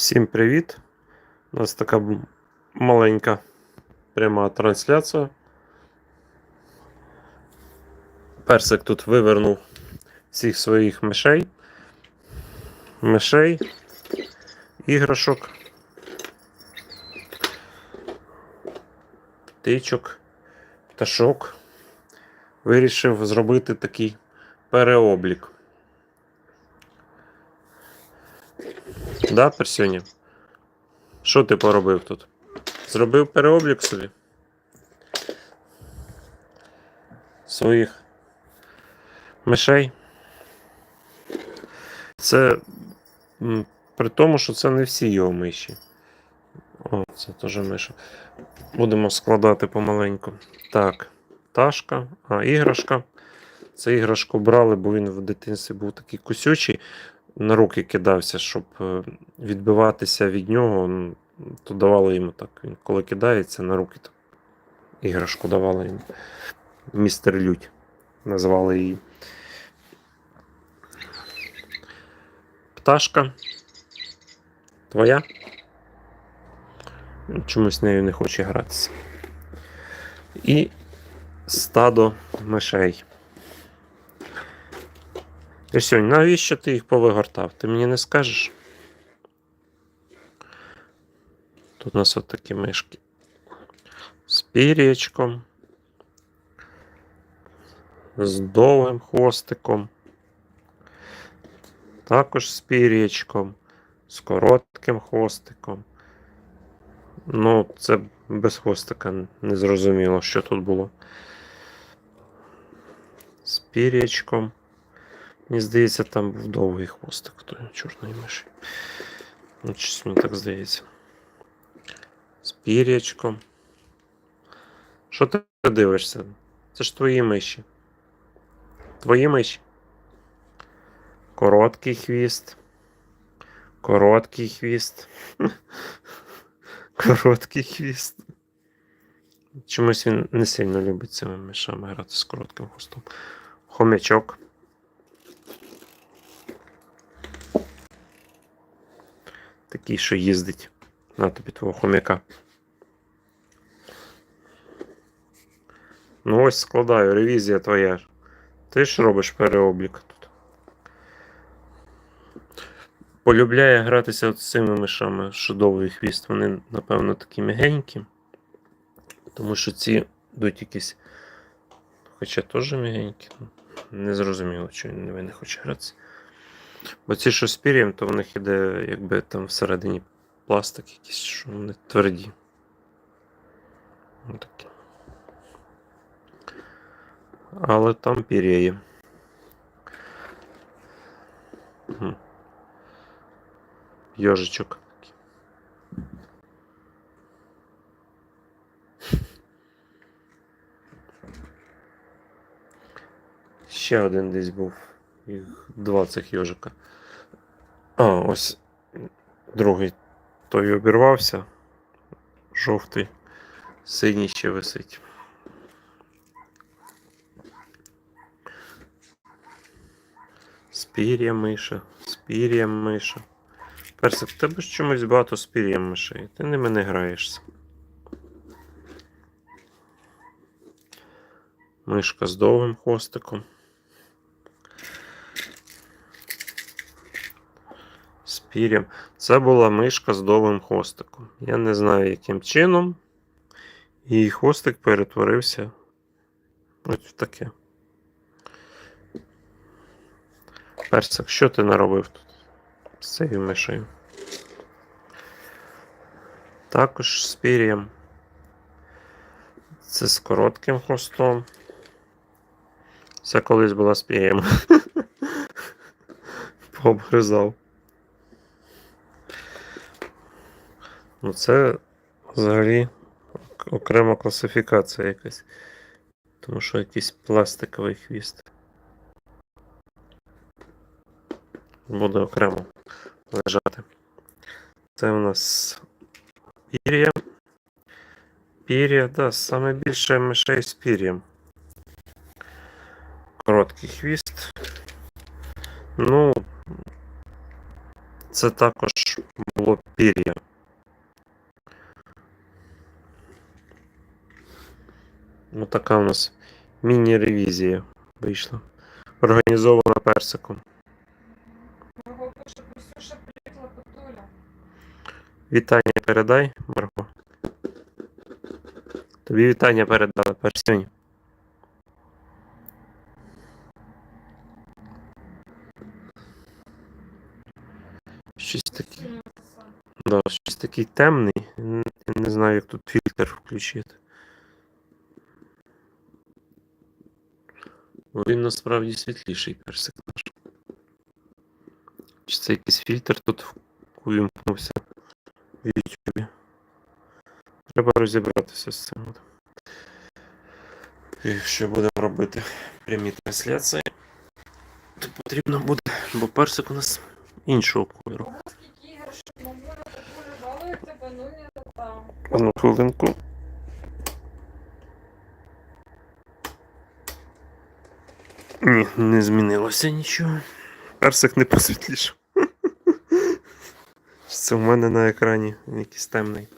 Всім привіт! У нас така маленька пряма трансляція. Персик тут вивернув всіх своїх мишей. Мишей, іграшок, птичок, пташок. Вирішив зробити такий переоблік. Да, Персюня? Що ти поробив тут? Зробив переоблік собі? Своїх мишей. Це при тому, що це не всі його миші. О, це теж миша. Будемо складати помаленьку. Так, пташка, а іграшка. Це іграшку брали, бо він в дитинстві був такий кусючий на руки кидався, щоб е, відбиватися від нього, то давали йому так. Він коли кидається на руки, то іграшку давали йому. Містер Лють назвали її. Пташка. Твоя? Чомусь нею не хоче гратися. І стадо мишей. Лісюнь, навіщо ти їх повигортав? Ти мені не скажеш? Тут у нас от такі мишки. З пір'ячком. З довгим хвостиком. Також з пір'ячком. З коротким хвостиком. Ну, це без хвостика не зрозуміло, що тут було. З пір'ячком. Мені здається, там був довгий хвостик тої чорної миші. Ну, мені так здається. З пір'ячком. Що ти дивишся? Це ж твої миші. Твої миші. Короткий хвіст. Короткий хвіст. Короткий хвіст. Чомусь він не сильно любить цими мишами грати з коротким хвостом. Хомячок. Такий, що їздить. На тобі твого хомяка. Ну ось складаю, ревізія твоя. Ти ж робиш переоблік тут. Полюбляє гратися от з цими мишами, що довгий хвіст. Вони, напевно, такі м'ягенькі. Тому що ці йдуть якісь. Хоча теж м'ягенькі. Не зрозуміло, чого він не хоче гратися. Бо ці, з пір'ям, то в них іде, якби там всередині пластик якийсь, що вони тверді. Отакі. Але там пір'я є. Йожичок. Ще один десь був. Їх два цих йожика. А, ось другий той обірвався. Жовтий, синій ще висить. Спір'я миша, спір'я миша. Персик, в тебе ж чомусь багато з пір'ям мишей. Ти ними не граєшся. Мишка з довгим хвостиком. З. Це була мишка з довгим хвостиком. Я не знаю, яким чином. Її хвостик перетворився ось в таке. Персик, що ти наробив тут з цією мишею? Також з пір'ям. Це з коротким хвостом. Це колись була з пір'ям. Пообгризав. Ну, це взагалі окрема класифікація якась. Тому що якийсь пластиковий хвіст. Буде окремо лежати. Це у нас пір'я. Пір'я, да, саме більше мишей з пір'ям. Короткий хвіст. Ну, це також було пір'я. Ну, така у нас міні-ревізія вийшла. Організована персиком. Мого пише Ксюша приїхала Петуля. Вітання передай, Марго. Тобі вітання передали персюнь. Щось таке. Да, щось такий темний. Я не знаю, як тут фільтр включити. Він насправді світліший персик наш. Чи це якийсь фільтр тут увімкнувся в YouTube? Треба розібратися з цим. Якщо будемо робити прямі трансляції, то потрібно буде, бо персик у нас іншого кольору. Ну не там. Одну хвилинку. Ні, не змінилося нічого. Персик не посвітлішав. Це в мене на екрані якийсь темний.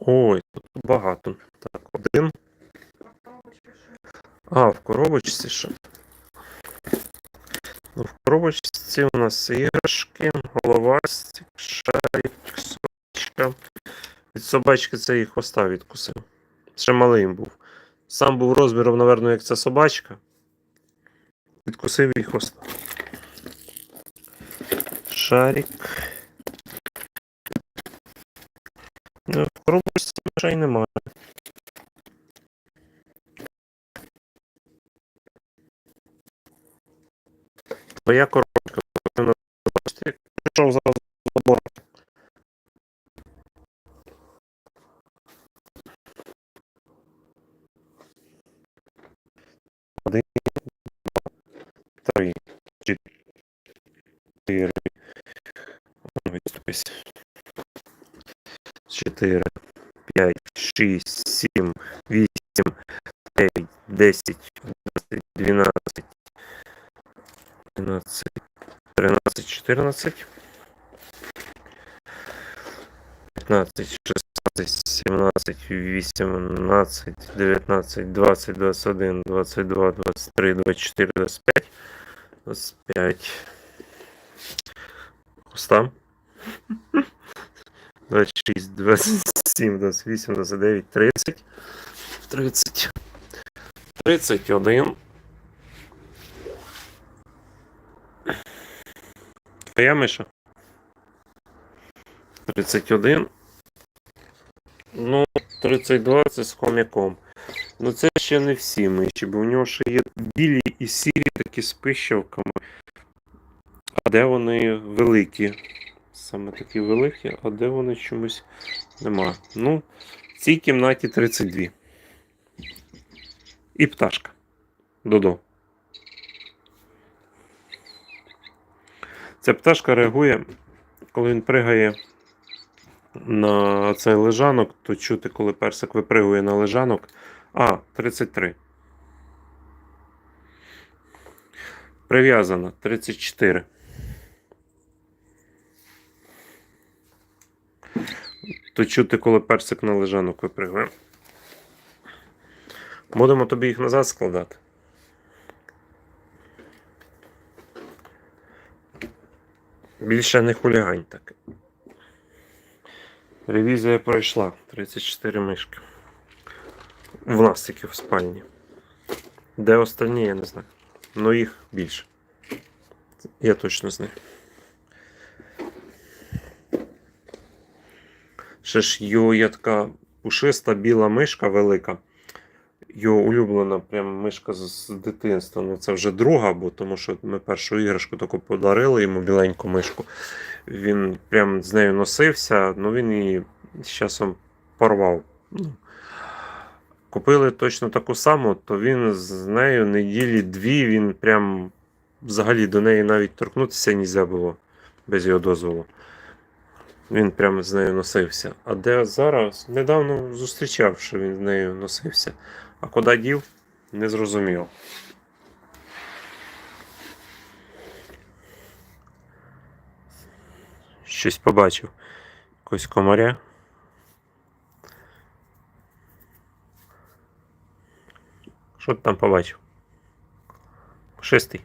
Ой, тут багато. Так, один. А в коробочці ще. Ну, в коробочці у нас іграшки, головастик, шарик, собачка. Від собачки це і хвоста відкусив. Ще малий був. Сам був розміром, напевно, як ця собачка. Відкусив їй хвоста. Шарик. Ну, в коробочці мишей немає. Твоя коробка. 4. Відступись. 4, 5, 6, 7, 8, 9, 10, 12, 12, 13, 14, 15, 16, 17, 18, 19, 20, 21, 22, 23, 24, 25, 25. Хвоста. 26, 27, 28, 29, 30, 30, 31. Твоя миша? 31. Ну, 32 це з хомяком. Ну це ще не всі миші, бо в нього ще є білі і сірі такі з пищавками. Де вони великі? Саме такі великі, а де вони чомусь нема. Ну, в цій кімнаті 32. І пташка. Додо. Ця пташка реагує, коли він пригає на цей лежанок, то чути, коли персик випригує на лежанок. А, 33. Прив'язана 34. То чути, коли персик на лежанок випригує. Будемо тобі їх назад складати. Більше не хулігань так. Ревізія пройшла. 34 мишки. В нас тільки в спальні. Де останні, я не знаю. Ну їх більше. Я точно знаю. Ще ж його є така пушиста біла мишка велика. Його улюблена прям мишка з, з дитинства. Ну це вже друга, бо тому що ми першу іграшку таку подарили йому біленьку мишку. Він прям з нею носився, ну він її з часом порвав. Ну, Купили точно таку саму, то він з нею неділі дві, він прям взагалі до неї навіть торкнутися не можна було без його дозволу. Він прямо з нею носився. А де зараз? Недавно зустрічав, що він з нею носився. А куди дів, не зрозумів. щось побачив. Якогось комаря. Що ти там побачив? Шестий.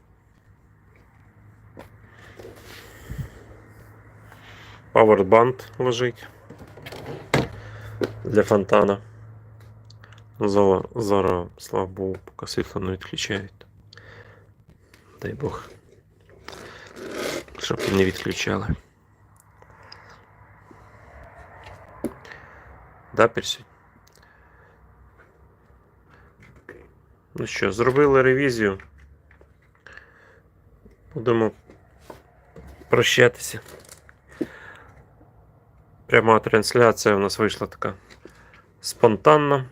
Павербанд лежить для фонтана. Зараз, зараз, слава Богу, поки світло не відключають. Дай Бог. Щоб не відключали. Да, Персюнь? Ну що, зробили ревізію. Будемо прощатися. Пряма трансляція у нас вийшла така спонтанна.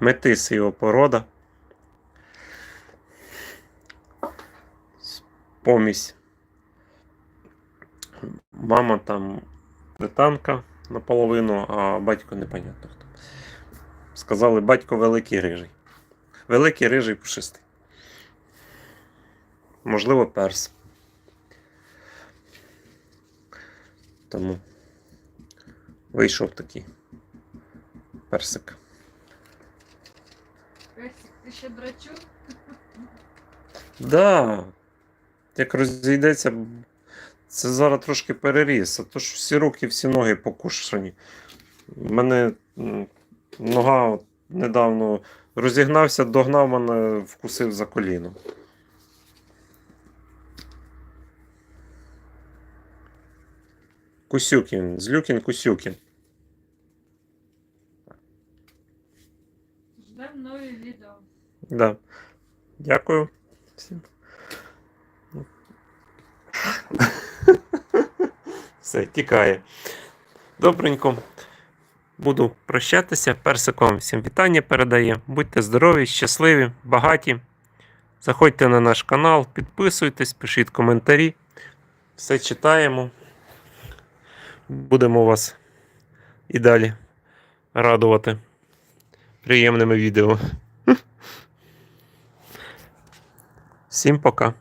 Метис його порода. Помість. Мама там британка наполовину, а батько непонятно хто. Сказали, батько великий рижий. Великий рижий пушистий. Можливо, перс. Тому вийшов такий персик. Песик, ти ще драчун? Да. Як розійдеться, це зараз трошки переріс. А то ж всі руки, всі ноги покушені. У мене нога от недавно розігнався, догнав мене, вкусив за коліно. Кусюкін, Злюкін Кусюкін. Ждем нові відео. Да. Дякую всім. Все, тікає. Добренько. Буду прощатися. Персиком всім вітання передає. Будьте здорові, щасливі, багаті. Заходьте на наш канал, підписуйтесь, пишіть коментарі. Все читаємо. Будемо вас і далі радувати приємними відео. Всім пока.